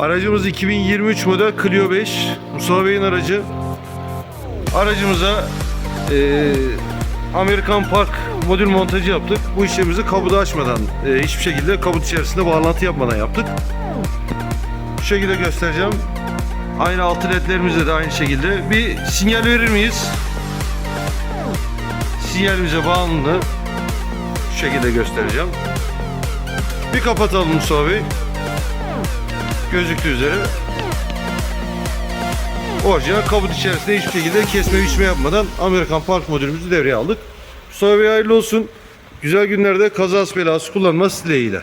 Aracımız 2023 model Clio 5. Mustafa Bey'in aracı. Aracımıza eee, Amerikan Park modül montajı yaptık. Bu işlemimizi kabudu açmadan, eee, hiçbir şekilde kabut içerisinde bağlantı yapmadan yaptık. Bu şekilde göstereceğim. Aynı altı ledlerimizde de aynı şekilde. Bir sinyal verir miyiz? Sinyalimize bağımlı. Şu şekilde göstereceğim. Bir kapatalım Mustafa Bey. Gözüktüğü üzere. Orijinal kabut içerisinde hiçbir şekilde kesme biçme yapmadan Amerikan Park modülümüzü devreye aldık. Mustafa Bey hayırlı olsun. Güzel günlerde kazası belası kullanması dileğiyle.